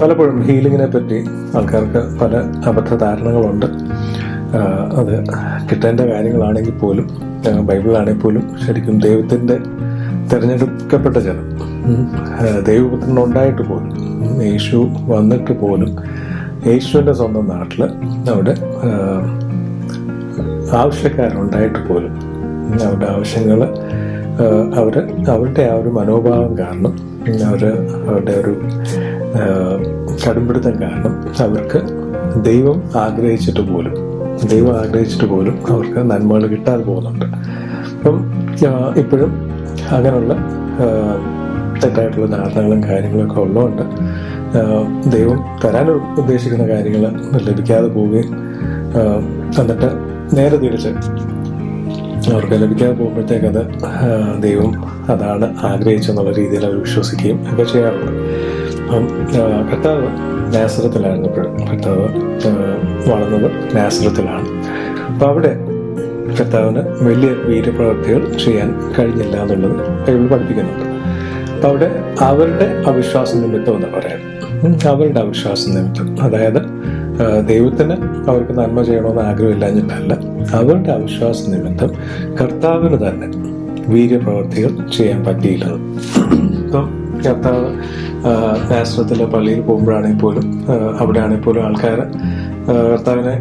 പലപ്പോഴും ഹീലിങ്ങിനെ പറ്റി ആൾക്കാർക്ക് പല അബദ്ധ ധാരണകളുണ്ട് അത് കിട്ടേണ്ട കാര്യങ്ങളാണെങ്കിൽ പോലും ബൈബിളാണെങ്കിൽ പോലും ശരിക്കും ദൈവത്തിന്റെ തിരഞ്ഞെടുക്കപ്പെട്ട ജനം. ദൈവപുത്രനുണ്ടായിട്ട് പോലും യേശു വന്നിട്ട് പോലും യേശുവിന്റെ സ്വന്തം നാട്ടിൽ അവിടെ ആവശ്യക്കാരുണ്ടായിട്ട് പോലും അവരുടെ ആവശ്യങ്ങൾ അവർ അവരുടെ ആ ഒരു മനോഭാവം കാരണം അവർ അവരുടെ ഒരു കടുംപിടുത്തം കാരണം അവർക്ക് ദൈവം ആഗ്രഹിച്ചിട്ട് പോലും ദൈവം ആഗ്രഹിച്ചിട്ട് പോലും അവർക്ക് നന്മകൾ കിട്ടാതെ പോകുന്നുണ്ട്. അപ്പം ഇപ്പോഴും അങ്ങനെയുള്ള തെറ്റായിട്ടുള്ള ധാരണകളും കാര്യങ്ങളൊക്കെ ഉള്ളതുകൊണ്ട് ദൈവം തരാൻ ഉദ്ദേശിക്കുന്ന കാര്യങ്ങൾ ലഭിക്കാതെ പോവുകയും എന്നിട്ട് നേരെ തിരിച്ച് അവർക്ക് ലഭിക്കാതെ പോകുമ്പോഴത്തേക്ക് അത് ദൈവം അതാണ് ആഗ്രഹിച്ചെന്നുള്ള രീതിയിൽ അവർ വിശ്വസിക്കുകയും ഒക്കെ ചെയ്യാറുണ്ട്. അപ്പം കർത്താവ് നാസറത്തിലായിരുന്നു കർത്താവ് വളർന്നത് നാസറത്തിലാണ്. അപ്പം അവിടെ കർത്താവിന് വലിയ വീരപ്രവർത്തികൾ ചെയ്യാൻ കഴിഞ്ഞില്ല എന്നുള്ളത് ബൈബിൾ പഠിപ്പിക്കുന്നുണ്ട്. അപ്പം അവിടെ അവരുടെ അവിശ്വാസ നിമിത്തം എന്ന് പറയാം. അവരുടെ അവിശ്വാസ നിമിത്തം. അതായത് ദൈവത്തിന് അവർക്ക് നന്മ ചെയ്യണമെന്ന് ആഗ്രഹമില്ലാഞ്ഞിട്ടല്ല. അവരുടെ അവിശ്വാസ നിമിത്തം കർത്താവിന് തന്നെ വീര്യപ്രവർത്തികൾ ചെയ്യാൻ പറ്റിയില്ല. ഇപ്പം കർത്താവ് ആശ്രമത്തിലെ പള്ളിയിൽ പോകുമ്പോഴാണെങ്കിൽ പോലും അവിടെ ആണെങ്കിൽ പോലും ആൾക്കാർ കർത്താവിനെ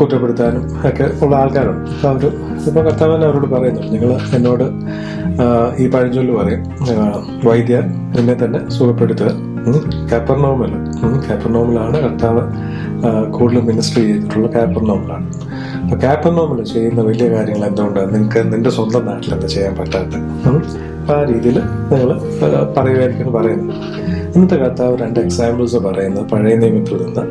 കുറ്റപ്പെടുത്താനും ഒക്കെ ഉള്ള ആൾക്കാരുണ്ട്. അവർ അവർ കർത്താവ് കർത്താവൻ അവരോട് പറയുന്നു നിങ്ങൾ എന്നോട് ഈ പഴഞ്ചൊല്ല് പറയും വൈദ്യ എന്നെ തന്നെ സുഖപ്പെടുത്തുക. കാപ്പർനോമൽ കാപ്പർനോമിലാണ് കർത്താവ് കൂടുതൽ മിനിസ്റ്റർ ചെയ്തിട്ടുള്ള കാപ്പർനോമിലാണ്. അപ്പോൾ കാപ്പർനോമിൽ ചെയ്യുന്ന വലിയ കാര്യങ്ങൾ എന്തുകൊണ്ടാണ് നിങ്ങൾക്ക് നിന്റെ സ്വന്തം നാട്ടിൽ എന്താ ചെയ്യാൻ പറ്റാത്ത ആ രീതിയിൽ നിങ്ങൾ പറയുമായിരിക്കും പറയുന്നത് ഇന്നത്തെ കർത്താവ് രണ്ട് എക്സാമ്പിൾസ് പറയുന്നത് പഴയ നിയമത്തിൽ നിന്ന്.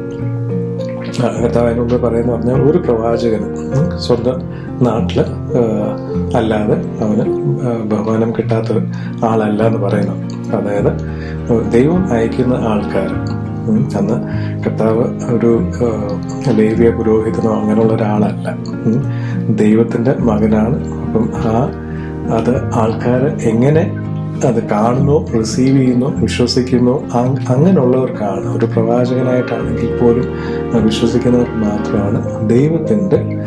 കർത്താവ് അതിന് പറയുന്ന പറഞ്ഞാൽ ഒരു പ്രവാചകന് സ്വന്തം നാട്ടിൽ അല്ലാതെ അവന് ബഹുമാനം കിട്ടാത്ത ആളല്ല എന്ന് പറയുന്നു. അതായത് ദൈവം അയക്കുന്ന ആൾക്കാർ അന്ന് കർത്താവ് ഒരു ലേവിയ പുരോഹിതനോ അങ്ങനെയുള്ള ഒരാളല്ല. ദൈവത്തിന്റെ മകനാണ്. അപ്പം ആ അത് ആൾക്കാർ എങ്ങനെ അത് കാണുന്നു റിസീവ് ചെയ്യുന്നു വിശ്വസിക്കുന്നു. അങ്- അങ്ങനെയുള്ളവർക്കാണ് ഒരു പ്രവാചകനായിട്ടാണെങ്കിൽ പോലും വിശ്വസിക്കുന്നവർക്ക് മാത്രമാണ് ദൈവത്തിന്റെ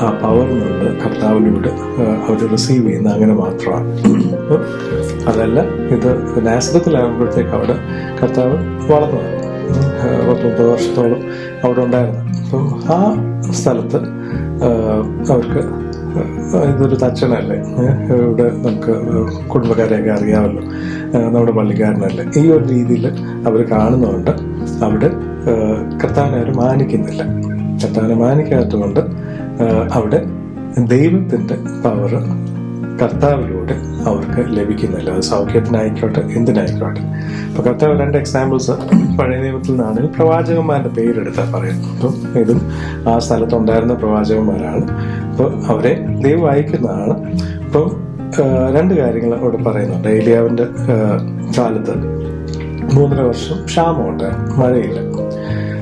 ആ, പവർ കൊണ്ട് കർത്താവിലൂടെ അവർ റിസീവ് ചെയ്യുന്ന അങ്ങനെ മാത്രമാണ്. അതല്ല ഇത് നാസത്തിലാകുമ്പോഴത്തേക്ക് അവിടെ കർത്താവ് ആ, പത്ത് മുപ്പത് വർഷത്തോളം അവിടെ ഉണ്ടായിരുന്നു. അപ്പം ആ സ്ഥലത്ത് അവർക്ക് ഇതൊരു തച്ചനല്ലേ? ഇവിടെ നമുക്ക് കുടുംബക്കാരെയൊക്കെ അറിയാമല്ലോ. നമ്മുടെ പള്ളിക്കാരനല്ലേ. ഈ ഒരു രീതിയിൽ അവർ കാണുന്നതുകൊണ്ട് അവിടെ കർത്താവിനെ അവർ മാനിക്കുന്നില്ല. കർത്താവിനെ മാനിക്കാത്തതുകൊണ്ട് അവിടെ ദൈവത്തിന്റെ പവർ കർത്താവിലൂടെ അവർക്ക് ലഭിക്കുന്നില്ല. അത് സൗഖ്യത്തിനായിക്കോട്ടെ എന്തിനായിക്കോട്ടെ. അപ്പോൾ കർത്താവ് രണ്ട് എക്സാമ്പിൾസ് പഴയ നിയമത്തിൽ നിന്നാണെങ്കിൽ പ്രവാചകന്മാരുടെ പേരെടുത്താൽ പറയാം അപ്പം ഇതും ആ സ്ഥലത്തുണ്ടായിരുന്ന പ്രവാചകന്മാരാണ്. അപ്പോൾ അവരെ ദൈവം അയക്കുന്നതാണ്. അപ്പോൾ രണ്ട് കാര്യങ്ങൾ അവിടെ പറയുന്നുണ്ട്. ഏലിയാവിന്റെ ആ, കാലത്ത് മൂന്നര വർഷം ക്ഷാമമുണ്ട് മഴയില്ല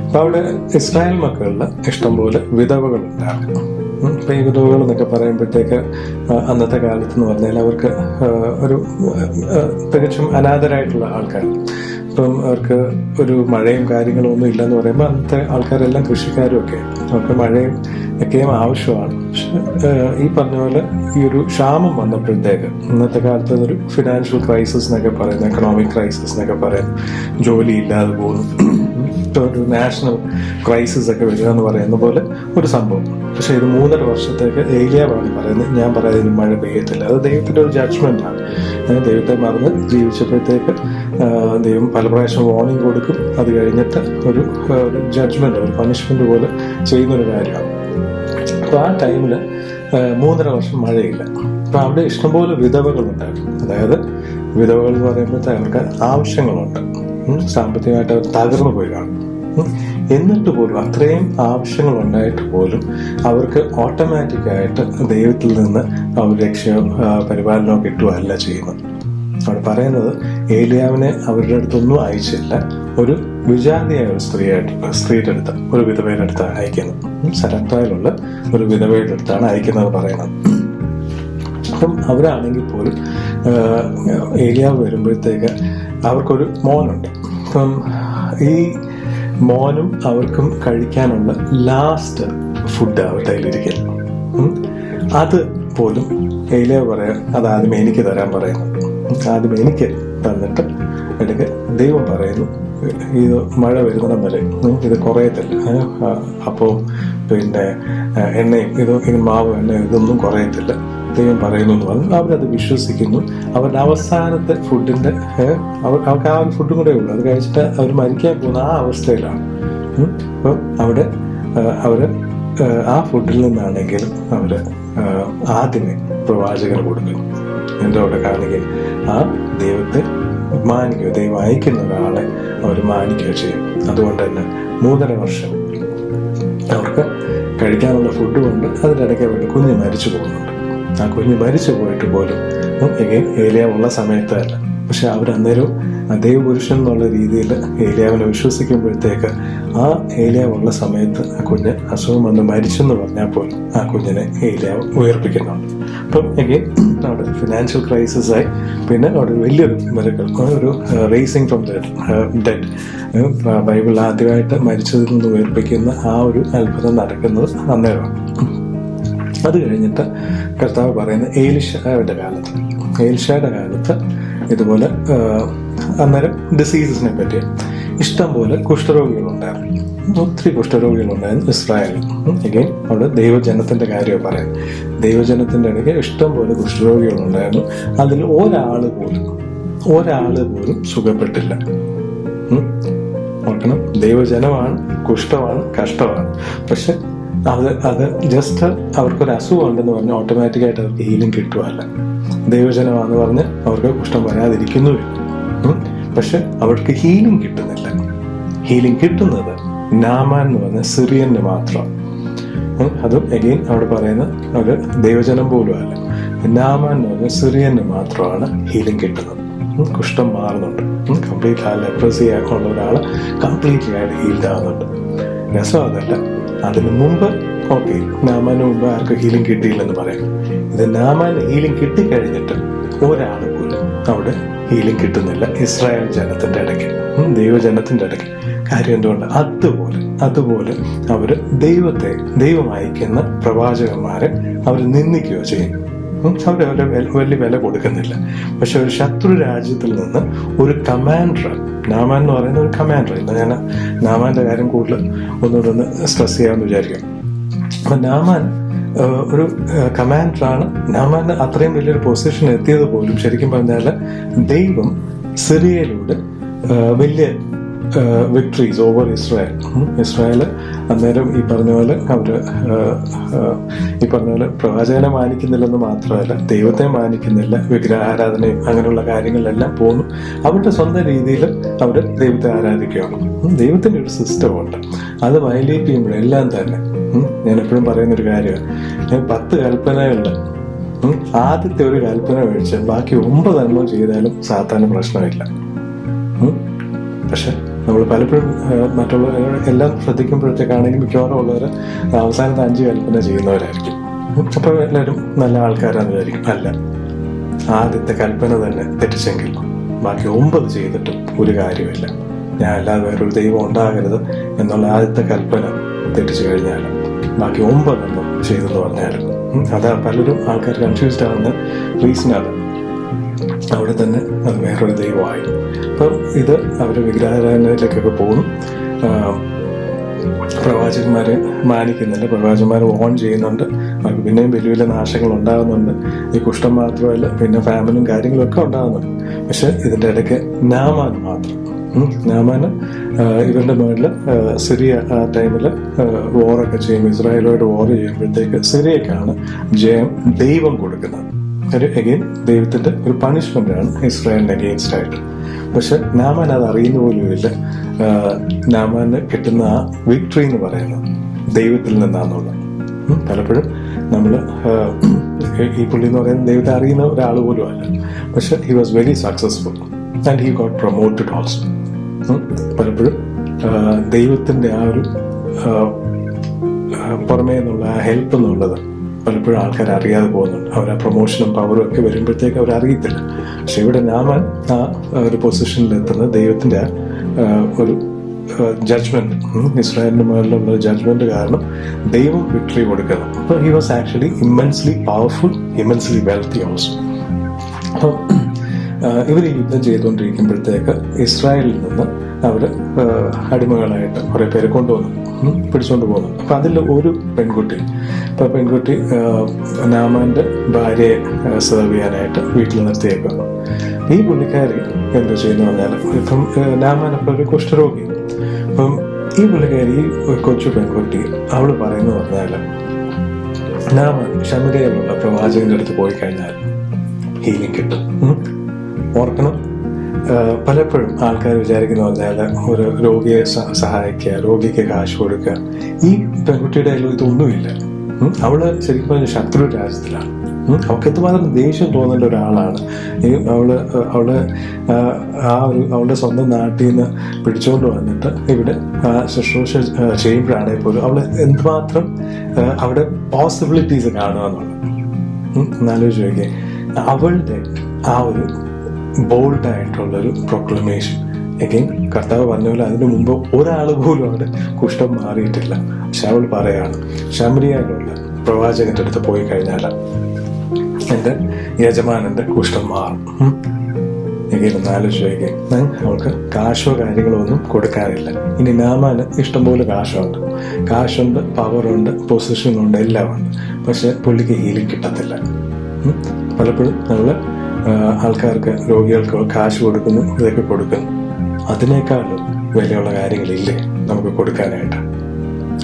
അപ്പൊ അവിടെ ഇസ്രായേൽ മക്കളിൽ ഇഷ്ടംപോലെ ഉം. ഇപ്പൊ ഈ വിധവകൾ എന്നൊക്കെ പറയുമ്പോഴത്തേക്ക് അന്നത്തെ കാലത്ത് എന്ന് പറഞ്ഞാൽ അവർക്ക് ഒരു തികച്ചും അനാഥരായിട്ടുള്ള ആൾക്കാർ ഇപ്പം അവർക്ക് ഒരു മഴയും കാര്യങ്ങളും ഒന്നും ഇല്ലെന്ന് പറയുമ്പോൾ അന്നത്തെ ആൾക്കാരെല്ലാം കൃഷിക്കാരും ഒക്കെ. അവർക്ക് മഴയും ഒക്കെയും ആവശ്യമാണ്. പക്ഷെ ഈ പറഞ്ഞ പോലെ ഈ ഒരു ക്ഷാമം വന്നപ്പോഴത്തേക്ക് ഇന്നത്തെ കാലത്ത് ഒരു ഫിനാൻഷ്യൽ ക്രൈസിസ് എന്നൊക്കെ പറയുന്ന എക്കണോമിക് ക്രൈസിസ് എന്നൊക്കെ പറയുന്നു ജോലി ഇല്ലാതെ പോകുന്നു ഒരു നാഷണൽ ക്രൈസിസ് ഒക്കെ വരിക എന്ന് പറയുന്ന പോലെ ഒരു സംഭവം. പക്ഷെ ഇത് മൂന്നര വർഷത്തേക്ക് ഏലിയാവാണ് പറയുന്നത്. ഞാൻ പറയുന്നത് മഴ പെയ്യത്തില്ല. അത് ദൈവത്തിന്റെ ഒരു ജഡ്ജ്മെന്റ് ആണ്. അങ്ങനെ ദൈവത്തെ മറന്ന് ജീവിച്ചപ്പോഴത്തേക്ക് ദൈവം പല പ്രാവശ്യം വാർണിംഗ് കൊടുക്കും. അത് കഴിഞ്ഞിട്ട് ഒരു ആ, ഒരു പണിഷ്മെന്റ് പോലെ ചെയ്യുന്നൊരു കാര്യമാണ്. അപ്പോൾ ആ ടൈമിൽ മൂന്നര വർഷം മഴയില്ല. അപ്പോൾ അവിടെ ഇഷ്ടംപോലെ വിധവകളുണ്ടായിരുന്നു. അതായത് വിധവകൾ എന്ന് പറയുമ്പോഴത്തെ അവർക്ക് ആവശ്യങ്ങളുണ്ട്. സാമ്പത്തികമായിട്ട് അവർ തകർന്നു പോയി കാണും എന്നിട്ട് പോലും അത്രയും ആവശ്യങ്ങൾ ഉണ്ടായിട്ട് പോലും അവർക്ക് ഓട്ടോമാറ്റിക്കായിട്ട് ദൈവത്തിൽ നിന്ന് അവർ രക്ഷയോ പരിപാലനമോ കിട്ടുകയല്ല ചെയ്യുന്നത്. അവിടെ പറയുന്നത് ഏലിയാവിനെ അവരുടെ അടുത്തൊന്നും അയച്ചില്ല. ഒരു വിജാതിയായ ഒരു സ്ത്രീയായിട്ട് സ്ത്രീയുടെ അടുത്ത് ഒരു വിധവയുടെ അടുത്താണ് അയക്കുന്നത് ഉം. ഒരു വിധവയുടെ അടുത്താണ് അയക്കുന്നത് പറയുന്നത്. അപ്പം അവരാണെങ്കിൽ പോലും ഏലിയാവ് വരുമ്പോഴത്തേക്ക് അവർക്കൊരു മോനുണ്ട്. അപ്പം ഈ മോനും അവർക്കും കഴിക്കാനുള്ള ലാസ്റ്റ് ഫുഡ് അവരുടെ കയ്യിലിരിക്കൽ അത് പോലും ഏലിയ പറയാം അത് ആദ്യം എനിക്ക് തരാൻ പറയുന്നു. ആദ്യം എനിക്ക് തന്നിട്ട് ഇടയ്ക്ക് ദൈവം പറയുന്നു ഇത് മഴ വരുന്നിടം വരെ. ഇത് കുറയത്തില്ല. അപ്പോൾ പിന്നെ എണ്ണയും ഇത് ഇത് മാവ് എണ്ണ ഇതൊന്നും കുറയത്തില്ല. ദൈവം പറയുന്നു എന്ന് പറഞ്ഞു. അവരത് വിശ്വസിക്കുന്നു. അവരുടെ അവസാനത്തെ അവർ അവർക്ക് ആ ഒരു ഫുഡും കൂടെ ഉള്ളൂ. അത് കഴിച്ചിട്ട് അവർ മരിക്കാൻ പോകുന്ന ആ അവസ്ഥയിലാണ്. അപ്പം അവിടെ അവർ ആ, ഫുഡിൽ നിന്നാണെങ്കിലും അവർ ആ, ആദ്യമേ പ്രവാചകർ കൊടുക്കും എന്റെ അവിടെ കാണിക്കും ആ ദൈവത്തെ മാനിക്കുക ദൈവം അയക്കുന്ന ഒരാളെ അവർ മാനിക്കുക ചെയ്യും. അതുകൊണ്ട് തന്നെ മൂന്നര വർഷം അവർക്ക് കഴിക്കാനുള്ള ഫുഡ് കൊണ്ട് അതിനിടയ്ക്ക് വേണ്ടി കുഞ്ഞ് മരിച്ചു പോകുന്നുണ്ട്. ആ കുഞ്ഞ് മരിച്ചു പോയിട്ട് പോലും ഏലിയ ഉള്ള സമയത്തല്ല പക്ഷെ അവർ അന്നേരവും ദൈവപുരുഷൻ എന്നുള്ള രീതിയിൽ ഏലിയാവിനെ വിശ്വസിക്കുമ്പോഴത്തേക്ക് ആ ഏലിയാവ് ഉള്ള സമയത്ത് ആ കുഞ്ഞ് അസുഖം വന്ന് മരിച്ചെന്ന് പറഞ്ഞാൽ പോലും ആ കുഞ്ഞിനെ ഏലിയാവ് ഉയർപ്പിക്കുന്നുണ്ട്. അപ്പം എഗെയിൻ അവിടെ ഫിനാൻഷ്യൽ ക്രൈസിസ് ആയി. പിന്നെ അവിടെ വലിയൊരു മിറക്കൾ ഒരു റേസിങ് ഫ്രം ഡെഡ് ബൈബിൾ ആദ്യമായിട്ട് മരിച്ചതിൽ നിന്ന് ഉയർപ്പിക്കുന്ന ആ ഒരു അത്ഭുതം നടക്കുന്നത് അന്നേരമാണ്. അത് കഴിഞ്ഞിട്ട് കർത്താവ് പറയുന്ന ഏലിഷയുടെ കാലത്ത് ഏലിഷയുടെ കാലത്ത് ഇതുപോലെ അന്നേരം ഡിസീസസിനെ പറ്റി ഇഷ്ടം പോലെ കുഷ്ഠരോഗികളുണ്ടായിരുന്നു. ഒത്തിരി കുഷ്ഠരോഗികളുണ്ടായിരുന്നു ഇസ്രായേലിൽ. എഗെയിൻ അവിടെ ദൈവജനത്തിന്റെ കാര്യം പറയാം ദൈവജനത്തിന്റെ ഇടയ്ക്ക് ഇഷ്ടം പോലെ കുഷ്ഠരോഗികളുണ്ടായിരുന്നു. അതിൽ ഒരാൾ പോലും ഒരാൾ പോലും സുഖപ്പെട്ടില്ല. ഓർക്കണം ദൈവജനമാണ് കുഷ്ഠമാണ് കഷ്ടമാണ്. പക്ഷെ അത് അത് ജസ്റ്റ് അവർക്കൊരു അസുഖം ഉണ്ടെന്ന് പറഞ്ഞ് ഓട്ടോമാറ്റിക്കായിട്ട് അവർക്ക് ഹീലിംഗ് കിട്ടുമല്ല ദൈവജനമാണെന്ന് പറഞ്ഞ് അവർക്ക് കുഷ്ഠം വരാതിരിക്കുന്നുമില്ല. പക്ഷെ അവൾക്ക് ഹീലിംഗ് കിട്ടുന്നില്ല. ഹീലിംഗ് കിട്ടുന്നത് നാമാൻ എന്ന് പറഞ്ഞ സിറിയന് മാത്രം. അതും എഗെയിൻ അവിടെ പറയുന്ന ഒരു ദൈവജനം പോലും അല്ല. നാമാൻ എന്ന് പറഞ്ഞ സിറിയന് മാത്രമാണ് ഹീലിംഗ് കിട്ടുന്നത്. കുഷ്ഠം മാറുന്നുണ്ട്. കംപ്ലീറ്റ് ആ ലെപ്രസി ഉള്ള ഒരാൾ കംപ്ലീറ്റ്ലി ആയിട്ട് ഹീൽഡ് ആകുന്നുണ്ട് രസം അതല്ല അതിനു മുമ്പ് ഓക്കെ നാമാന് മുമ്പ് ആർക്കും ഹീലിംഗ് കിട്ടിയില്ലെന്ന് പറയാം. ഇത് നാമാന് ഹീലിംഗ് കിട്ടിക്കഴിഞ്ഞിട്ട് ഒരാൾ അവിടെ ഹീലിംഗ് കിട്ടുന്നില്ല. ഇസ്രായേൽ ജനത്തിന്റെ ഇടയ്ക്ക്. ദൈവജനത്തിന്റെ ഇടയ്ക്ക്. കാര്യം എന്തുകൊണ്ട്? അതുപോലെ അതുപോലെ അവർ ദൈവത്തെ ദൈവം അയക്കുന്ന പ്രവാചകന്മാരെ അവർ നിന്ദിക്കുകയോ ചെയ്യും. അവർ വലിയ വില കൊടുക്കുന്നില്ല. പക്ഷെ ഒരു ശത്രു രാജ്യത്തിൽ നിന്ന് ഒരു കമാൻഡർ നാമാൻ എന്ന് പറയുന്ന ഒരു കമാൻഡർ ഇന്ന് ഞാൻ നാമാന്റെ കാര്യം കൂടുതൽ ഒന്നുകൂടെ ഒന്ന് സ്ട്രെസ് ചെയ്യാമെന്ന് വിചാരിക്കാം. അപ്പം നാമാൻ ഒരു കമാൻഡറാണ് നാമാൻ അത്രയും വലിയൊരു പൊസിഷൻ എത്തിയത് പോലും ശരിക്കും പറഞ്ഞാൽ ദൈവം സിറിയയിലൂടെ വലിയ വിക്ടറീസ് ഓവർ ഇസ്രായേൽ ഇസ്രായേൽ അന്നേരം ഈ പറഞ്ഞ പോലെ ഏഹ്, ഈ പറഞ്ഞ പോലെ പ്രവാചകനെ മാനിക്കുന്നില്ലെന്ന് മാത്രമല്ല ദൈവത്തെ മാനിക്കുന്നില്ല വിഗ്രഹാരാധനയും അങ്ങനെയുള്ള കാര്യങ്ങളെല്ലാം പോകുന്നു അവരുടെ സ്വന്തം രീതിയിൽ അവർ ദൈവത്തെ ആരാധിക്കുകയാണ്. ദൈവത്തിന്റെ ഒരു സിസ്റ്റമുണ്ട് അത് വയലേറ്റ് ചെയ്യുമ്പോഴെല്ലാം തന്നെ ഞാൻ എപ്പോഴും പറയുന്നൊരു കാര്യമാണ്. ഞാൻ പത്ത് കൽപ്പനകളുണ്ട്. ആദ്യത്തെ ഒരു കൽപ്പന ഒഴിച്ച് ബാക്കി ഒമ്പതെണ്ണം ചെയ്താലും സാധാരണ പ്രശ്നമില്ല. പക്ഷെ നമ്മൾ പലപ്പോഴും മറ്റുള്ളവരെ മറ്റുള്ള എല്ലാം ശ്രദ്ധിക്കുമ്പോഴത്തേക്കാണെങ്കിൽ മിക്കവാറും ഉള്ളവർ അവസാനത്തെ അഞ്ച് കൽപ്പന ചെയ്യുന്നവരായിരിക്കും. അപ്പോൾ എല്ലാവരും നല്ല ആൾക്കാരാന്ന് വിചാരിക്കും അല്ല ആദ്യത്തെ കൽപ്പന തന്നെ തെറ്റിച്ചെങ്കിൽ ബാക്കി ഒമ്പത് ചെയ്തിട്ടും ഒരു കാര്യമില്ല. ഞാൻ അല്ലാതെ വേറൊരു ദൈവം ഉണ്ടാകരുത് എന്നുള്ള ആദ്യത്തെ കൽപ്പന തെറ്റിച്ചു കഴിഞ്ഞാൽ ബാക്കി ഒമ്പതെണ്ണം ചെയ്തെന്ന് പറഞ്ഞാലും അത് പലരും ആൾക്കാർ കൺഫ്യൂസ്ഡ് ആവുന്ന റീസൺ അത് അവിടെ തന്നെ അത് വേറൊരു ദൈവമായി. അപ്പം ഇത് അവർ വിഗ്രഹാരാധനയിലേക്കൊക്കെ പോകും. പ്രവാചകന്മാരെ മാനിക്കുന്നില്ല പ്രവാചകന്മാർ ഓൺ ചെയ്യുന്നുണ്ട്. അവർക്ക് പിന്നെയും വലിയ വലിയ നാശങ്ങൾ ഉണ്ടാകുന്നുണ്ട്. ഈ കുഷ്ഠം മാത്രമല്ല പിന്നെ ഫാമിലും കാര്യങ്ങളൊക്കെ ഉണ്ടാകുന്നുണ്ട്. പക്ഷെ ഇതിന്റെ ഇടയ്ക്ക് നാമാൻ മാത്രം നാമാന് ഇവരുടെ മേളിൽ സിറിയ ആ ടൈമിൽ വോറൊക്കെ ചെയ്യും ഇസ്രായേലോട് വോർ ചെയ്യുമ്പോഴത്തേക്ക് സിറിയക്കാണ് ജയം ദൈവം കൊടുക്കുന്നത്. ഒരു അഗെയിൻ ദൈവത്തിന്റെ ഒരു പണിഷ്മെന്റാണ് ആണ് ഇസ്രായേലിന് അഗെയിൻസ്റ്റ് ആയിട്ട്. പക്ഷെ നാമാൻ അത് അറിയുന്ന പോലുമില്ല നാമാന് കിട്ടുന്ന ആ വിക്ടറി എന്ന് പറയുന്നത് ദൈവത്തിൽ നിന്നാന്നുള്ളത് ഉം, പലപ്പോഴും നമ്മൾ ഈ പുള്ളി എന്ന് പറയുന്നത് ദൈവത്തെ അറിയുന്ന ഒരാൾ പോലും അല്ല. പക്ഷെ he was very successful and he got promoted also പലപ്പോഴും ദൈവത്തിന്റെ ആ ഒരു പുറമേ നിന്നുള്ള ആ ഹെൽപ്പ് എന്നുള്ളത് പലപ്പോഴും ആൾക്കാർ അറിയാതെ പോകുന്നുണ്ട്. അവർ ആ പ്രൊമോഷനും പവറും ഒക്കെ വരുമ്പോഴത്തേക്ക് അവർ അറിയത്തില്ല. പക്ഷെ ഇവിടെ ഞാൻ ആ ഒരു പൊസിഷനിൽ എത്തുന്നത് ദൈവത്തിന്റെ ഒരു ജഡ്ജ്മെന്റ് ഇസ്രായേലിന്റെ മുകളിലുള്ള ജഡ്ജ്മെന്റ് കാരണം ദൈവം വിക്ടറി കൊടുക്കുന്നു. അപ്പോൾ he was actually immensely powerful immensely wealthy also അപ്പോൾ ഇവർ യുദ്ധം ചെയ്തുകൊണ്ടിരിക്കുമ്പോഴത്തേക്ക് ഇസ്രായേലിൽ നിന്ന് അവർ അടിമകളായിട്ട് കുറേ പേരെ കൊണ്ടുവന്നു. പിടിച്ചുകൊണ്ട് പോകുന്നു അപ്പം അതിൽ ഒരു പെൺകുട്ടി ഇപ്പം പെൺകുട്ടി നാമാന്റെ ഭാര്യയെ സെർവ് ചെയ്യാനായിട്ട് വീട്ടിൽ നിർത്തിയേക്കുന്നു. ഈ പുള്ളിക്കാരി എന്താ ചെയ്യുന്നു പറഞ്ഞാൽ ഇപ്പം നാമാൻ അപ്പം ഒരു കുഷ്ഠരോഗി. അപ്പം ഈ പുള്ളിക്കാരി കൊച്ചു പെൺകുട്ടി അവൾ പറയുന്നു പറഞ്ഞാൽ നാമാൻ ശമരയിലുള്ള പ്രവാചകന്റെ അടുത്ത് പോയി കഴിഞ്ഞാൽ ഹീലിംഗ് കിട്ടും. ഓർക്കണം. പലപ്പോഴും ആൾക്കാർ വിചാരിക്കുന്ന പറഞ്ഞാൽ ഒരു രോഗിയെ സഹായിക്കുക രോഗിക്ക് കാശ് കൊടുക്കുക. ഈ പെൺകുട്ടിയുടെ കയ്യിൽ ഇതൊന്നുമില്ല. അവൾ ശരിക്കും പറഞ്ഞ ശത്രു രാജ്യത്തിലാണ്. അവൾക്ക് എത്രമാത്രം ദേഷ്യം തോന്നേണ്ട ഒരാളാണ്. ഈ അവൾ അവൾ ആ, ഒരു അവളുടെ സ്വന്തം നാട്ടിൽ നിന്ന് പിടിച്ചുകൊണ്ട് വന്നിട്ട് ഇവിടെ ശുശ്രൂഷ ചെയ്യുമ്പോഴാണെങ്കിൽ പോലും അവൾ എന്തുമാത്രം അവിടെ പോസിബിലിറ്റീസ് കാണുക എന്നുള്ളത്. എന്നാലോചിച്ച് നോക്കിയേ. അവളുടെ ആ ഒരു ബോൾഡ് ആയിട്ടുള്ളൊരു പ്രൊക്ലമേഷൻ എഗെയിൻ കർത്താവ് പറഞ്ഞ പോലെ അതിനു മുമ്പ് ഒരാൾ പോലും അവിടെ കുഷ്ഠം മാറിയിട്ടില്ല. പക്ഷെ അവൾ പറയാണ് ശമരിയാലുള്ള പ്രവാചകന്റെ അടുത്ത് പോയി കഴിഞ്ഞാൽ എന്റെ യജമാനന്റെ കുഷ്ഠം മാറും. എങ്കിലും ഉം. അവൾക്ക് കാശോ കാര്യങ്ങളൊന്നും കൊടുക്കാറില്ല. ഇനി നാമാന് ഇഷ്ടംപോലെ കാശുണ്ട്. കാശുണ്ട് പവറുണ്ട് പൊസിഷനുണ്ട് എല്ലാം ഉണ്ട് പക്ഷെ പുള്ളിക്ക് ഹീലിംഗ് കിട്ടത്തില്ല. പലപ്പോഴും നമ്മൾ ആൾക്കാർക്ക് രോഗികൾക്ക് കാശ് കൊടുക്കുന്നു ഇതൊക്കെ കൊടുക്കുന്നു. അതിനേക്കാളും വിലയുള്ള കാര്യങ്ങളില്ലേ നമുക്ക് കൊടുക്കാനായിട്ട്?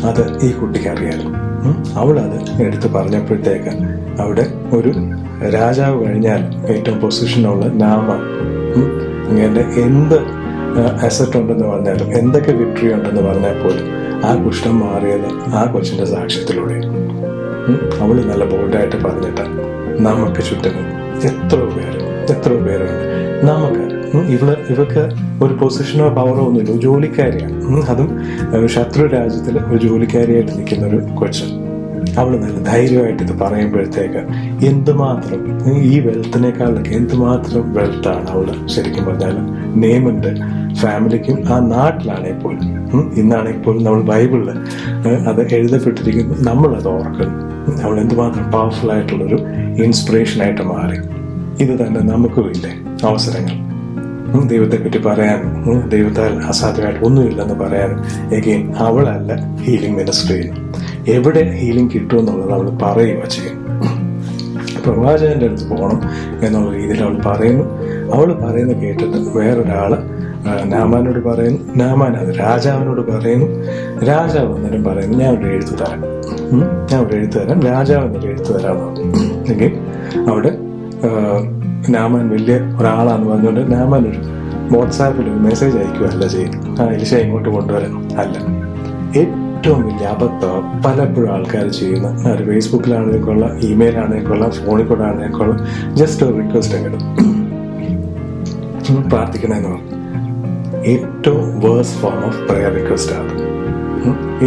അത് ഈ കുട്ടിക്ക് അറിയാലോ. അവളത് എടുത്ത് പറഞ്ഞപ്പോഴത്തേക്ക് അവിടെ ഒരു രാജാവ് കഴിഞ്ഞാൽ ഏറ്റവും പൊസിഷനുള്ള നാമ. ഇങ്ങനെ എന്ത് അസറ്റ് ഉണ്ടെന്ന് പറഞ്ഞാലും എന്തൊക്കെ വിക്ടറി ഉണ്ടെന്ന് പറഞ്ഞാൽ പോലും ആ കുഷ്ഠം മാറിയത് ആ കൊച്ചിന്റെ സാക്ഷ്യത്തിലൂടെ. അവൾ നല്ല ബോൾഡായിട്ട് പറഞ്ഞിട്ട് നമുക്ക് ചുറ്റും എത്രയോ പേര് എത്രയോ പേരുണ്ട്. നമുക്ക് ഇവൾ ഇവക്ക് ഒരു പൊസിഷനോ പവറോ ഒന്നുമില്ല. ഒരു ജോലിക്കാരിയാണ്. അതും ശത്രു രാജ്യത്തിൽ ഒരു ജോലിക്കാരിയായിട്ട് നിൽക്കുന്ന ഒരു കൊച്ച്. അവൾ നല്ല ധൈര്യമായിട്ട് ഇത് പറയുമ്പോഴത്തേക്ക് എന്തുമാത്രം ഈ വെൽത്തിനേക്കാളൊക്കെ എന്തുമാത്രം വെൽത്താണ് അവൾ ശരിക്കും പറഞ്ഞാൽ നെയ്മുണ്ട്. ഫാമിലിക്കും ആ നാട്ടിലാണെങ്കിൽ പോലും. ഇന്നാണെങ്കിൽ പോലും നമ്മൾ ബൈബിളിൽ അത് എഴുതപ്പെട്ടിരിക്കുന്നു. നമ്മളത് ഓർക്കുന്നു. അവൾ എന്തുമാത്രം പവർഫുൾ ആയിട്ടുള്ളൊരു ഇൻസ്പിറേഷൻ ആയിട്ട് മാറി. ഇത് തന്നെ നമുക്കും ഇല്ലേ? അവസരങ്ങൾ. ദൈവത്തെ ദൈവത്തെപ്പറ്റി പറയാനും ഉം, ദൈവത്താൽ അസാധ്യമായിട്ട് ഒന്നുമില്ലെന്ന് പറയാൻ എഗെയിൻ അവളല്ല ഹീലിംഗ് മിനിസ്ട്രി എവിടെ ഹീലിംഗ് കിട്ടുമെന്നുള്ളത് അവൾ പറയുക ചെയ്യും. പ്രവാചകന്റെ അടുത്ത് പോകണം എന്നുള്ള രീതിയിൽ അവൾ പറയുന്നു. അവൾ പറയുന്നത് കേട്ടിട്ട് വേറൊരാൾ ആ, നാമാനോട് പറയുന്നു. നാമാൻ അത് രാജാവിനോട് പറയുന്നു. രാജാവ് എന്നാലും പറയുന്നു. ഞാൻ ഒരു എഴുത്തു തരാം. ഞാൻ ഒരു എഴുത്തു തരാം. രാജാവ് എന്നൊരു എഴുത്തു തരാമെന്ന് അല്ലെങ്കിൽ അവിടെ രാമൻ വലിയ ഒരാളാന്ന് പറഞ്ഞുകൊണ്ട് രാമൻ ഒരു വാട്സാപ്പിൽ ഒരു മെസ്സേജ് അയക്കുകയല്ല ചെയ്യും ആ എലിശ ഇങ്ങോട്ട് കൊണ്ടുവരാം. അല്ല. ഏറ്റവും വലിയ അബദ്ധം പലപ്പോഴും ആൾക്കാർ ചെയ്യുന്ന ഒരു ഫേസ്ബുക്കിലാണെങ്കിൽ കൊള്ളാം ഇമെയിൽ കൊള്ളാം ഫോണിൽ കൂടെ ആണെങ്കിൽ കൊള്ളാം ജസ്റ്റ് ഒരു റിക്വസ്റ്റ് അങ്ങോട്ട് പ്രാർത്ഥിക്കണമെന്ന് പറഞ്ഞു. ഏറ്റവും worst form of prayer request ആണ്.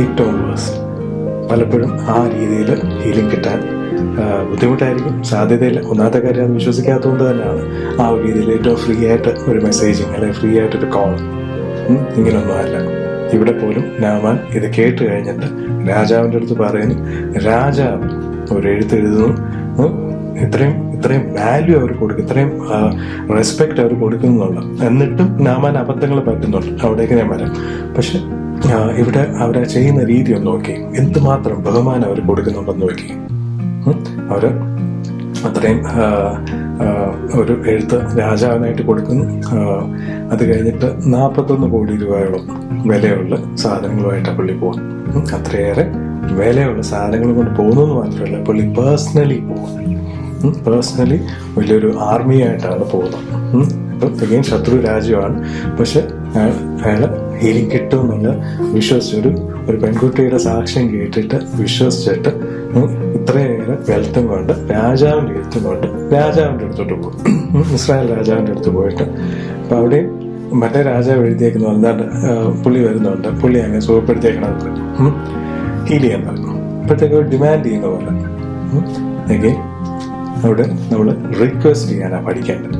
ഏറ്റവും വേഴ്സ് പലപ്പോഴും ആ രീതിയിൽ ഹീലിംഗ് കിട്ടാൻ ബുദ്ധിമുട്ടായിരിക്കും. സാധ്യതയില്ല. ഒന്നാമത്തെ കാര്യം അത് വിശ്വസിക്കാത്തതുകൊണ്ട് തന്നെയാണ് ആ ഒരു രീതിയിൽ ഏറ്റവും ഫ്രീ ആയിട്ട് ഒരു മെസ്സേജിങ് അല്ലെങ്കിൽ ഫ്രീ ആയിട്ടൊരു കോൾ ഇങ്ങനെയൊന്നും അല്ല. ഇവിടെ പോലും നാമാൻ ഇത് കേട്ട് കഴിഞ്ഞിട്ട് രാജാവിന്റെ അടുത്ത് പറയുന്നു രാജാവ് ഒരു എഴുത്തെഴുതുന്നു ഇത്രയും ഇത്രയും വാല്യൂ അവർ കൊടുക്കും ഇത്രയും റെസ്പെക്റ്റ് അവർ കൊടുക്കുന്നുള്ള എന്നിട്ടും നാമാൻ അബദ്ധങ്ങൾ പറ്റുന്നുണ്ട്. അവിടേക്ക് ഞാൻ വരാം. പക്ഷെ ഇവിടെ അവർ ചെയ്യുന്ന രീതി ഒന്ന് നോക്കി. എന്തുമാത്രം ബഹുമാനം അവർ കൊടുക്കുന്നുണ്ടെന്ന് നോക്കി. അവർ അത്രയും ഒരു എഴുത്ത് രാജാവിനായിട്ട് കൊടുക്കുന്നു. അത് കഴിഞ്ഞിട്ട് നാൽപ്പത്തൊന്ന് കോടി രൂപയോളം വിലയുള്ള സാധനങ്ങളുമായിട്ട് പുള്ളി പോകും. അത്രയേറെ വിലയുള്ള സാധനങ്ങൾ കൊണ്ട് പോകുന്നു മാത്രമല്ല പുള്ളി പേഴ്സണലി പോകും പേഴ്സണലി വലിയൊരു ആർമിയായിട്ടാണ് പോകുന്നത്. അപ്പം തികയും ശത്രു രാജ്യമാണ്. പക്ഷെ അയാൾ ഹീലിംഗ് വിശ്വസിച്ചൊരു ഒരു പെൺകുട്ടിയുടെ സാക്ഷ്യം കേട്ടിട്ട് വിശ്വസിച്ചിട്ട് ഇത്രയേറെ വെൽത്തും കൊണ്ട് രാജാവിന്റെ എഴുത്തും കൊണ്ട് രാജാവിന്റെ അടുത്തോട്ട് പോകും ഇസ്രായേൽ രാജാവിന്റെ അടുത്ത് പോയിട്ട്. അപ്പം അവിടെയും മറ്റേ രാജാവ് എഴുതിയേക്കുന്ന എന്താണ്ട് പുള്ളി വരുന്നുണ്ട്. പുള്ളി അങ്ങനെ സുഖപ്പെടുത്തിയേക്കണം ഹീൽ ചെയ്യാൻ പറഞ്ഞു. അപ്പോഴത്തേക്ക് ഡിമാൻഡ് ചെയ്യുന്ന പോലെ. അവിടെ നമ്മൾ റിക്വസ്റ്റ് ചെയ്യാനാണ് പഠിക്കേണ്ടത്.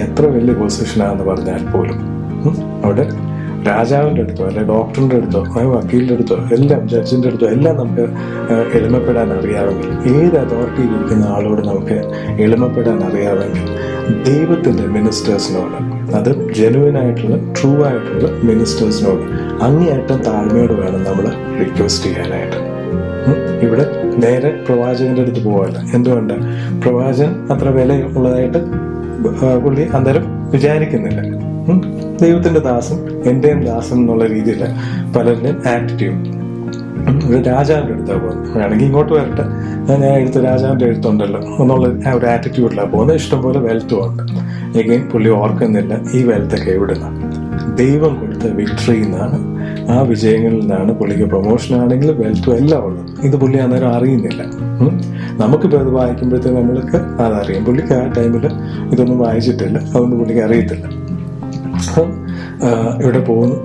എത്ര വലിയ പൊസിഷനാണെന്ന് പറഞ്ഞാൽ പോലും. അവിടെ രാജാവിന്റെ അടുത്തോ അല്ലെ ഡോക്ടറിന്റെ അടുത്തോ അല്ലെങ്കിൽ വക്കീലിന്റെ അടുത്തോ എല്ലാം ജഡ്ജിന്റെ അടുത്തോ എല്ലാം നമുക്ക് എളിമപ്പെടാൻ അറിയാമെങ്കിൽ ഏത് അതോറിറ്റിയിൽ ഇരിക്കുന്ന ആളോട് നമുക്ക് എളിമപ്പെടാൻ അറിയാമെങ്കിൽ ദൈവത്തിന്റെ മിനിസ്റ്റേഴ്സിനോട് അത് ജെനുവിൻ ആയിട്ടുള്ള ട്രൂ ആയിട്ടുള്ള മിനിസ്റ്റേഴ്സിനോട് അങ്ങേയറ്റം താഴ്മയോട് വേണം നമ്മൾ റിക്വസ്റ്റ് ചെയ്യാനായിട്ട്. ഇവിടെ നേരെ പ്രവാചകന്റെ അടുത്ത് പോകാറില്ല എന്തുകൊണ്ട്? പ്രവാചകൻ അത്ര വില ഉള്ളതായിട്ട് പുള്ളി അന്നേരം വിചാരിക്കുന്നില്ല. ദൈവത്തിന്റെ ദാസം എന്റെയും ദാസൻ എന്നുള്ള രീതിയിൽ പലരുടെയും ആറ്റിറ്റ്യൂഡ് ഒരു രാജാവിന്റെ അടുത്താണ് പോകുന്നത്. വേണമെങ്കിൽ ഇങ്ങോട്ട് വരട്ടെ. ഞാൻ എഴുത്ത് രാജാവിന്റെ എഴുത്തുണ്ടല്ലോ. എന്നുള്ള ഒരു ആറ്റിറ്റ്യൂഡിലാണ് പോകുന്നത്. ഇഷ്ടംപോലെ വെൽത്തും ഉണ്ട്. എഗെയിൻ പുള്ളി ഓർക്കുന്നില്ല ഈ വെൽത്തൊക്കെ എവിടുന്ന? ദൈവം കൊടുത്ത വിക്ടറി എന്നാണ് ആ വിജയങ്ങളിൽ നിന്നാണ് പുള്ളിക്ക് പ്രൊമോഷൻ ആണെങ്കിലും വെൽത്തും എല്ലാം ഉള്ളത്. ഇത് പുള്ളി അന്നേരം അറിയുന്നില്ല. നമുക്കിപ്പോൾ ഇത് വായിക്കുമ്പോഴത്തേക്ക് നമ്മൾക്ക് അതറിയാം. പുള്ളിക്ക് ആ ടൈമിൽ ഇതൊന്നും വായിച്ചിട്ടില്ല. അതുകൊണ്ട് പുള്ളിക്ക് അറിയത്തില്ല. അപ്പം ഇവിടെ പോകുന്നു.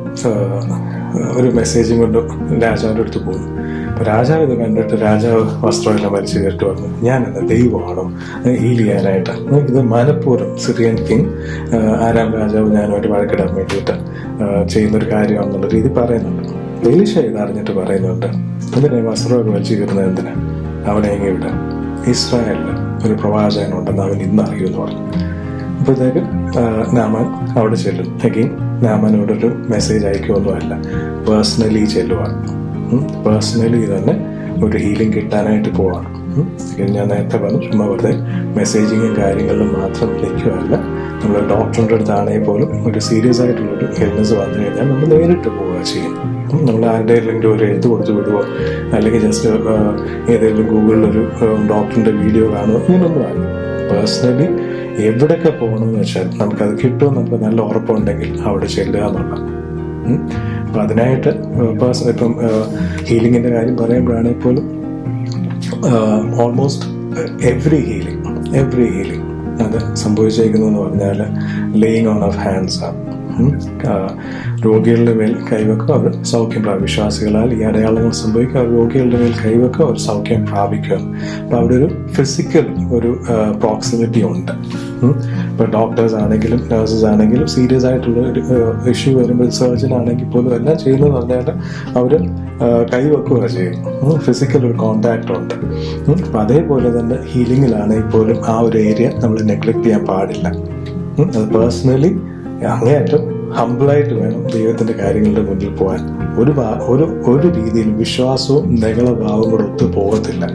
ഒരു മെസ്സേജും കൊണ്ട് രാജാവിന്റെ അടുത്ത് പോകുന്നു. രാജാവ് ഇത് കണ്ടിട്ട് രാജാവ് വസ്ത്രമെല്ലാം വലിച്ചു വന്നു. ഞാൻ എന്താ ദൈവമാണോ? ഹീൽ ചെയ്യാനായിട്ട് ഇത് മനഃപൂർവം സിറിയൻ കിങ് ആരാം രാജാവ് ഞാനുമായിട്ട് വഴക്കിടാൻ വേണ്ടിയിട്ട് ചെയ്യുന്നൊരു കാര്യമാണെന്നുള്ള രീതി പറയുന്നുണ്ട്. എലിശ ഇത് അറിഞ്ഞിട്ട് പറയുന്നുണ്ട്. എന്തിനാ വസ്ത്രമൊക്കെ വലിച്ചു കയറുന്നത് എന്തിനാ? അവനെ എങ്ങനെ ഇസ്രായേലിൽ ഒരു പ്രവാചകനുണ്ടെന്ന് അവൻ ഇന്ന് അറിയുമെന്ന് പറഞ്ഞു. അപ്പോഴത്തേക്ക് നാമാൻ അവിടെ ചെല്ലും. അഗെയിൻ നാമാനോടൊരു മെസ്സേജ് അയക്കുമൊന്നുമല്ല പേഴ്സണലി ചെല്ലുവാണ് പേഴ്സണലി തന്നെ ഒരു ഹീലിംഗ് കിട്ടാനായിട്ട് പോവാണ്. ഞാൻ നേരത്തെ പറഞ്ഞു ചുമ്മാ വെറുതെ മെസ്സേജിങ്ങും കാര്യങ്ങളിലും മാത്രം നിൽക്കുകയല്ല നമ്മൾ ഡോക്ടറിന്റെ അടുത്താണെങ്കിൽ പോലും ഒരു സീരിയസ് ആയിട്ടുള്ളൊരു ഇൽനെസ് വന്നു കഴിഞ്ഞാൽ നമ്മൾ നേരിട്ട് പോവുക ചെയ്യും നമ്മൾ ആരുടെയെങ്കിലും ഒരു എഴുത്ത് കൊടുത്ത് വിടുവോ അല്ലെങ്കിൽ ജസ്റ്റ് ഏതെങ്കിലും ഗൂഗിളിൽ ഒരു ഡോക്ടറിന്റെ വീഡിയോ കാണുമോ ഇങ്ങനൊന്നും ആയി പേഴ്സണലി എവിടെയൊക്കെ പോകണമെന്ന് വെച്ചാൽ നമുക്കത് കിട്ടുമെന്ന് നമുക്ക് നല്ല ഉറപ്പുണ്ടെങ്കിൽ അവിടെ ചെല്ലുക എന്നുള്ള അപ്പം അതിനായിട്ട് പേഴ്സൺ ഇപ്പം ഹീലിങ്ങിന്റെ കാര്യം പറയുമ്പോഴാണെങ്കിൽ പോലും almost every healing every healing അത് സംഭവിച്ചേക്കുന്നതെന്ന് പറഞ്ഞാൽ ലേയിങ് ഓൺ ഓഫ് ഹാൻഡ്സ് ആണ്. രോഗികളുടെ മേൽ കൈവക്കും. അവർ സൗഖ്യം പ്രാപിക്കും വിശ്വാസികളാൽ ഈ അടയാളങ്ങൾ സംഭവിക്കുക അവർ രോഗികളുടെ മേൽ കൈവക്കും അവർ സൗഖ്യം പ്രാപിക്കുക അപ്പം അവിടെ ഒരു ഫിസിക്കൽ ഒരു പ്രോക്സിമിറ്റി ഉണ്ട്. ഇപ്പോൾ ഡോക്ടേഴ്സ് ആണെങ്കിലും നഴ്സസ് ആണെങ്കിലും സീരിയസ് ആയിട്ടുള്ള ഒരു ഇഷ്യൂ വരുമ്പോൾ സർജൻ ആണെങ്കിൽ പോലും എല്ലാം ചെയ്യുന്നത് പറഞ്ഞാൽ അവർ കൈവെക്കുക ചെയ്യും ഫിസിക്കൽ ഒരു കോണ്ടാക്റ്റ് ഉണ്ട്. അപ്പം അതേപോലെ തന്നെ ഹീലിങ്ങിലാണെങ്കിൽ പോലും ആ ഒരു ഏരിയ നമ്മൾ നെഗ്ലക്ട് ചെയ്യാൻ പാടില്ല. അത് പേഴ്സണലി അങ്ങേയറ്റം ഹമ്പിളായിട്ട് വേണം ദൈവത്തിന്റെ കാര്യങ്ങളുടെ മുന്നിൽ പോകാൻ. ഒരു ഒരു ഒരു രീതിയിൽ വിശ്വാസവും നെകളഭാവവും കൂടെ ഒത്തു പോകത്തില്ല.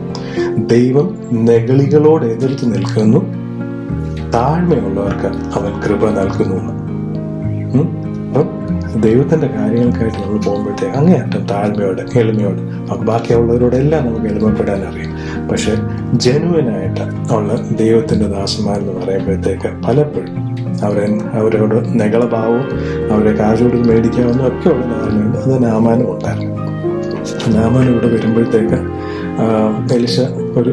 ദൈവം നെകളികളോട് എതിർത്ത് നിൽക്കുന്നു. താഴ്മയുള്ളവർക്ക് അവൻ കൃപ നൽകുന്നു. അപ്പം ദൈവത്തിന്റെ കാര്യങ്ങൾക്കായിട്ട് നമ്മൾ പോകുമ്പോഴത്തേക്ക് അങ്ങേയറ്റം താഴ്മയോടെ എളിമയോടെ ബാക്കിയുള്ളവരോടെല്ലാം നമുക്ക് എളിമപ്പെടാൻ അറിയാം. പക്ഷെ ജനുവനായിട്ട് ഉള്ള ദൈവത്തിന്റെ ദാസന്മാരെന്ന് പറയുമ്പോഴത്തേക്ക് പലപ്പോഴും അവരെ അവരോട് നെകളഭാവവും അവരെ കാശോട് മേടിക്കാവുന്ന ഒക്കെ ഉള്ള ധാരണയുണ്ട് അത് നാമാനും ഉണ്ടായിരുന്നു. നാമാൻ ഇവിടെ വരുമ്പോഴത്തേക്ക് എലിശ ഒരു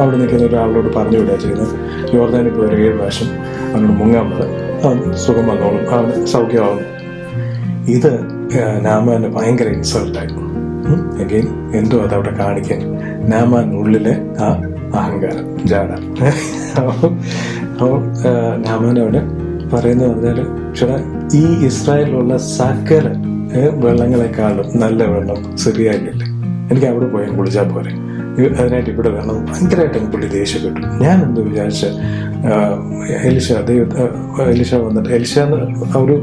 അവിടെ നിൽക്കുന്ന ഒരാളോട് പറഞ്ഞു വിടുക ചെയ്യുന്നത്. യോർദാനിൽ പോയി ഒരു ഏഴ് പ്രാവശ്യം അവനോട് മുങ്ങാൻ പറ അവൻ സുഖം വന്നോളും. അവൻ സൗഖ്യമാവുന്നു. ഇത് നാമാന് ഭയങ്കര ഇൻസൾട്ടായിരുന്നു എങ്കിൽ എന്തോ അതവിടെ കാണിക്കാൻ. നാമാൻ ഉള്ളിലെ ആ അഹങ്കാരം ജാട. അപ്പോൾ നാമാൻ അവിടെ പറഞ്ഞാൽ ചേട്ടാ ഈ ഇസ്രായേലിലുള്ള സകല വെള്ളങ്ങളെക്കാളും നല്ല വെള്ളം സിറിയയിലില്ലേ എനിക്ക് അവിടെ പോയാൽ കുളിച്ചാൽ പോരെ. അതിനായിട്ട് ഇവിടെ വേണം ഭയങ്കരമായിട്ട് പുള്ളി ദേഷ്യപ്പെട്ടു. ഞാൻ എന്ത് വിചാരിച്ച എലിഷ ദൈവ എലിഷ വന്നിട്ട് എലിഷ ഒരു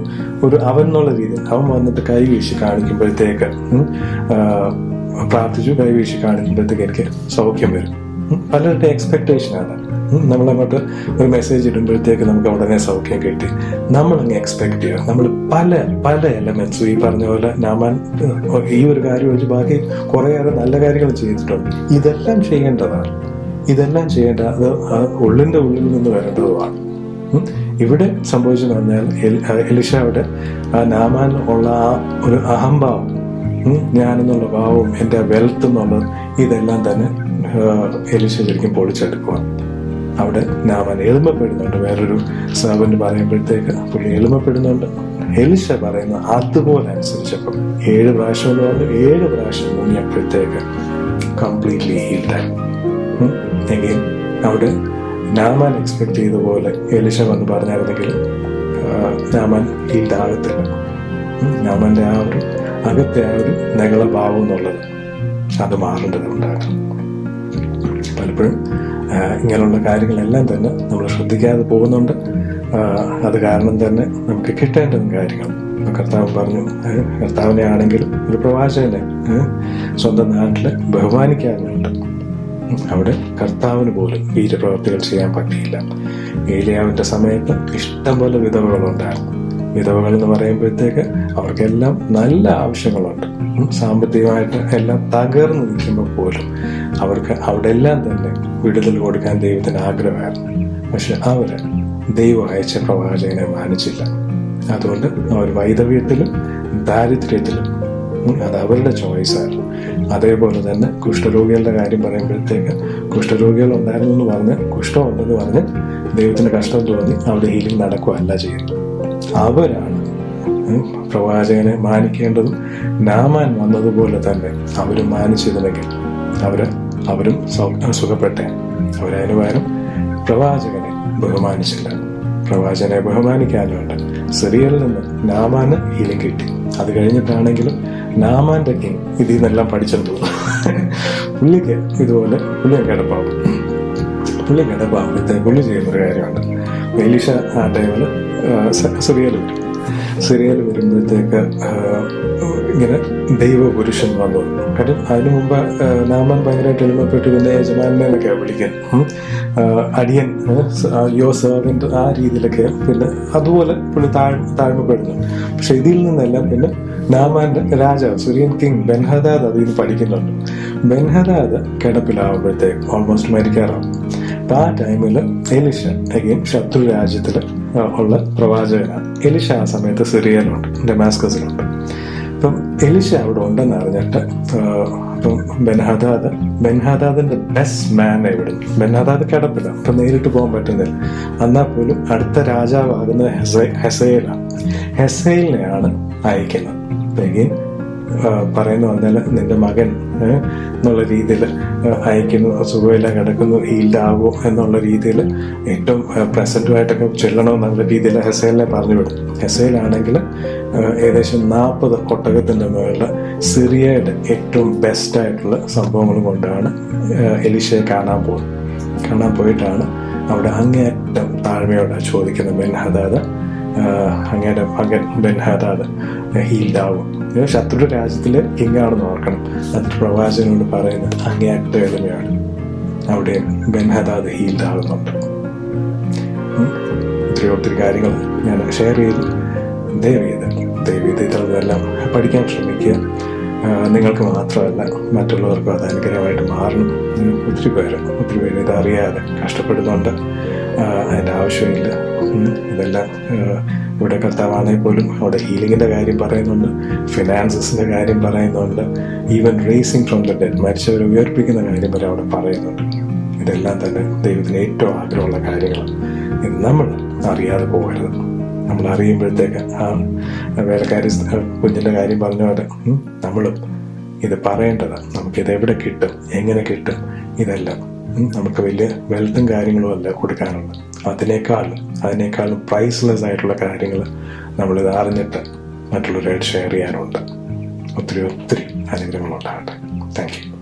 ഒരു അവൻ എന്നുള്ള രീതിയിൽ അവൻ വന്നിട്ട് കൈ വീശി കാണിക്കുമ്പോഴത്തേക്ക് പ്രാർത്ഥിച്ചു കൈ വീശി കാണിക്കുമ്പോഴത്തേക്ക് എനിക്ക് സൗഖ്യം വരും. പലരുടെ എക്സ്പെക്ടേഷനാണ് ഉം, നമ്മളങ്ങോട്ട് ഒരു മെസ്സേജ് ഇടുമ്പോഴത്തേക്ക് നമുക്ക് ഉടനെ സൗഖ്യം കിട്ടി. നമ്മളങ്ങ് എക്സ്പെക്ട് ചെയ്യുക. നമ്മൾ പല പല എലമെന്റ്സും ഈ പറഞ്ഞ പോലെ നാമാൻ ഈ ഒരു കാര്യം ഒഴിച്ച് ബാക്കി കുറേയേറെ നല്ല കാര്യങ്ങൾ ചെയ്തിട്ടുണ്ട്. ഇതെല്ലാം ചെയ്യേണ്ടതാണ്. ഇതെല്ലാം ചെയ്യേണ്ട അത് ഉള്ളിന്റെ ഉള്ളിൽ നിന്ന് വരേണ്ടതുമാണ്. ഇവിടെ സംഭവിച്ചെന്ന് പറഞ്ഞാൽ എലിഷയുടെ ആ നാമാൻ ഉള്ള ആ ഒരു അഹംഭാവം ഞാനെന്നുള്ള ഭാവവും എന്റെ വെൽത്ത് എന്നുള്ളത് ഇതെല്ലാം തന്നെ എലിശ ശരിക്കും പൊളിച്ചെടുക്കുക അവിടെ നാമൻ എളിമപ്പെടുന്നുണ്ട്. വേറൊരു സാബന് പറയുമ്പോഴത്തേക്ക് പുള്ളി എളിമപ്പെടുന്നുണ്ട്. എലിശ പറയുന്ന അതുപോലെ അനുസരിച്ചപ്പം ഏഴ് പ്രാവശ്യം എന്ന് പറഞ്ഞു ഏഴ് പ്രാവശ്യം മുങ്ങിയപ്പോഴത്തേക്ക് കംപ്ലീറ്റ്ലി ഹീൽഡായി എങ്കിൽ അവിടെ നാമാൻ എക്സ്പെക്ട് ചെയ്ത പോലെ എലിശ വന്ന് പറഞ്ഞായിരുന്നെങ്കിൽ നാമൻ ഹീൽഡ് ആകത്തില്ല. നാമാന്റെ ആ ഒരു അകത്തെ ആ ഒരു നഗളഭാവം എന്നുള്ളത് അത് മാറേണ്ടതുണ്ടാകും പലപ്പോഴും ഇങ്ങനെയുള്ള കാര്യങ്ങളെല്ലാം തന്നെ നമ്മൾ ശ്രദ്ധിക്കാതെ പോകുന്നുണ്ട്. അത് കാരണം തന്നെ നമുക്ക് കിട്ടേണ്ട കാര്യങ്ങൾ. കർത്താവ് പറഞ്ഞു കർത്താവിനെ ആണെങ്കിലും ഒരു പ്രവാചകനെ സ്വന്തം നാട്ടിൽ ബഹുമാനിക്കാറുണ്ട്. അവിടെ കർത്താവിന് പോലും വീരപ്രവർത്തികൾ ചെയ്യാൻ പറ്റിയില്ല. ഏലിയാവിന്റെ സമയത്ത് ഇഷ്ടംപോലെ വിധവകളുണ്ടായിരുന്നു. വിധവകൾ എന്ന് പറയുമ്പോഴത്തേക്ക് അവർക്കെല്ലാം നല്ല ആവശ്യങ്ങളുണ്ട്. സാമ്പത്തികമായിട്ട് എല്ലാം തകർന്നു നിൽക്കുമ്പോൾ പോലും അവർക്ക് അവിടെ എല്ലാം തന്നെ വിടുതൽ കൊടുക്കാൻ ദൈവത്തിന് ആഗ്രഹമായിരുന്നു. പക്ഷെ അവർ ദൈവം അയച്ച പ്രവാചകനെ മാനിച്ചില്ല. അതുകൊണ്ട് അവർ വൈദവ്യത്തിലും ദാരിദ്ര്യത്തിലും അത് അവരുടെ ചോയ്സായിരുന്നു അതേപോലെ തന്നെ കുഷ്ഠരോഗികളുടെ കാര്യം പറയുമ്പോഴത്തേക്ക് കുഷ്ഠരോഗികൾ ഉണ്ടായിരുന്നു എന്ന് പറഞ്ഞ് കുഷ്ഠമുണ്ടെന്ന് പറഞ്ഞ് ദൈവത്തിന് കഷ്ടം തോന്നി അവിടെ ഹീലിംഗ് നടക്കുകയല്ല ചെയ്യുന്നത് അവരാണ് പ്രവാചകനെ മാനിക്കേണ്ടതും നാമാൻ വന്നതുപോലെ തന്നെ അവർ മാനിച്ചിരുന്നെങ്കിൽ അവർ അവരും സുഖപ്പെട്ടെ. അവരതിനു പകരം പ്രവാചകനെ ബഹുമാനിച്ചില്ല. പ്രവാചകനെ ബഹുമാനിക്കാനുണ്ട് സിറിയയിൽ നിന്ന് നാമാന് ഹീലിംഗ് കിട്ടി. അത് കഴിഞ്ഞിട്ടാണെങ്കിലും നാമാന്റെ കിങ് ഇതിൽ നിന്നെല്ലാം പഠിച്ചിട്ടുള്ളൂ പുള്ളിക്ക് ഇതുപോലെ പുള്ളിയെ കിടപ്പാവും. പുള്ളി കിടപ്പാകുമ്പോഴത്തേക്ക് പുള്ളി ചെയ്യുന്നൊരു കാര്യമുണ്ട്. എലീഷ ആ ടൈമിൽ സിറിയൽ വരും. സിറിയൽ വരുമ്പോഴത്തേക്ക് ഇങ്ങനെ ദൈവപുരുഷൻ വന്നു. കാര്യം അതിനു മുമ്പ് നാമൻ ഭയങ്കരമായിട്ട് എളിമപ്പെട്ട് പിന്നെ യജമാനെ വിളിക്കാൻ അടിയൻ യോ സെർവന്റ് ആ രീതിയിലൊക്കെ പിന്നെ അതുപോലെ പുള്ളി താഴ് താഴ്മപ്പെടുന്നു. പക്ഷെ ഇതിൽ നിന്നെല്ലാം പിന്നെ നാമാന്റെ രാജാവ് സുരിയൻ കിങ് ബെൻഹദാദ് അതിൽ നിന്ന് പഠിക്കുന്നുണ്ട്. ബെൻഹദാദ് കിടപ്പിലാവുമ്പോഴത്തേക്ക് ഓൾമോസ്റ്റ് മരിക്കാറാവും. അപ്പൊ ആ ടൈമിൽ എലിഷ അഗെയിൻ ശത്രു രാജ്യത്തിൽ ഉള്ള പ്രവാചകനാണ്. എലിഷ ആ സമയത്ത് സിറിയയിലുണ്ട് ഡെമാസ്കസിലുണ്ട് അപ്പം എലിശ അവിടെ ഉണ്ടെന്ന് അറിഞ്ഞിട്ട് അപ്പം ബെൻഹദാദ് ബെൻഹദാദിന്റെ ബെസ്റ്റ് മാൻ എവിടെ? ബെൻഹദാദ് കിടപ്പില്ല അപ്പം നേരിട്ട് പോകാൻ പറ്റുന്നില്ല. എന്നാൽ പോലും അടുത്ത രാജാവാകുന്നത് ഹെസൈ ഹെസൈലാണ്. ഹെസൈലിനെയാണ് അയക്കുന്നത്. അഗെയിൻ പറയുന്ന വന്നാൽ നിന്റെ മകൻ എന്നുള്ള രീതിയിൽ അയക്കുന്നു സുഖമില്ല കിടക്കുന്നു ഈൽഡാവോ എന്നുള്ള രീതിയിൽ ഏറ്റവും പ്രസന്റുമായിട്ടൊക്കെ ചെല്ലണോ എന്നുള്ള രീതിയിൽ ഹെസൈലിനെ പറഞ്ഞു വിടും ഹെസൈലാണെങ്കിൽ ഏകദേശം നാൽപ്പത് ഒട്ടകത്തിന്റെ മുകളിൽ സിറിയയുടെ ഏറ്റവും ബെസ്റ്റായിട്ടുള്ള സംഭവങ്ങൾ കൊണ്ടാണ് എലിഷയെ കാണാൻ പോകുന്നത് കാണാൻ പോയിട്ടാണ് അവിടെ അങ്ങേയറ്റം താഴ്മയോടെ ചോദിക്കുന്നത് ബെൻ ഹദാദ് മകൻ ബെൻ ഹദാദ് ഹീൽഡ് ആവും ശത്രുടെ ശത്രു രാജ്യത്തിലെ കിങ്ങാണെന്ന് ഓർക്കണം. അത് പ്രവാചകനോട് പറയുന്നത് അങ്ങേയറ്റ എളിമയാണ്. അവിടെ ബെൻഹദാദ് ഹീൽഡാവുന്നുണ്ട്. ഒത്തിരി ഒത്തിരി കാര്യങ്ങൾ ഞാൻ ഷെയർ ചെയ്തു. ദയവ് ചെയ്ത് ദയവ് പഠിക്കാൻ ശ്രമിക്കുക. നിങ്ങൾക്ക് മാത്രമല്ല മറ്റുള്ളവർക്കും അത് അനുഗ്രഹമായിട്ട് മാറണം. ഒത്തിരി പേര് ഒത്തിരി പേര് ഇതറിയാതെ കഷ്ടപ്പെടുന്നുണ്ട് അതിന്റെ ആവശ്യമില്ല. ഇതെല്ലാം ഇവിടെ കർത്താവാണെങ്കിൽ പോലും അവിടെ ഹീലിങ്ങിന്റെ കാര്യം പറയുന്നുണ്ട് ഫിനാൻസസിന്റെ കാര്യം പറയുന്നുണ്ട് even raising from the dead മരിച്ചവരെ ഉയർപ്പിക്കുന്ന കാര്യം വരെ അവിടെ പറയുന്നുണ്ട് ഇതെല്ലാം തന്നെ ദൈവത്തിന് ഏറ്റവും ആഗ്രഹമുള്ള കാര്യങ്ങളാണ് ഇത് നമ്മൾ അറിയാതെ പോകരുത് നമ്മൾ അറിയുമ്പോഴത്തേക്ക് ആ വേലക്കാരി കുഞ്ഞിന്റെ കാര്യം പറഞ്ഞ പോലെ നമ്മളും ഇത് പറയേണ്ടതാണ് നമുക്കിത് എവിടെ കിട്ടും എങ്ങനെ കിട്ടും ഇതെല്ലാം നമുക്ക് വലിയ വെൽത്തും കാര്യങ്ങളും അല്ല കൊടുക്കാനുള്ളത്. അതിനേക്കാൾ അതിനേക്കാളും പ്രൈസ്ലെസ് ആയിട്ടുള്ള കാര്യങ്ങൾ നമ്മളിത് അറിഞ്ഞിട്ട് മറ്റുള്ളവരായിട്ട് ഷെയർ ചെയ്യാനുണ്ട്. ഒത്തിരി ഒത്തിരി അനുഗ്രഹങ്ങളുണ്ടാകട്ടെ. Thank you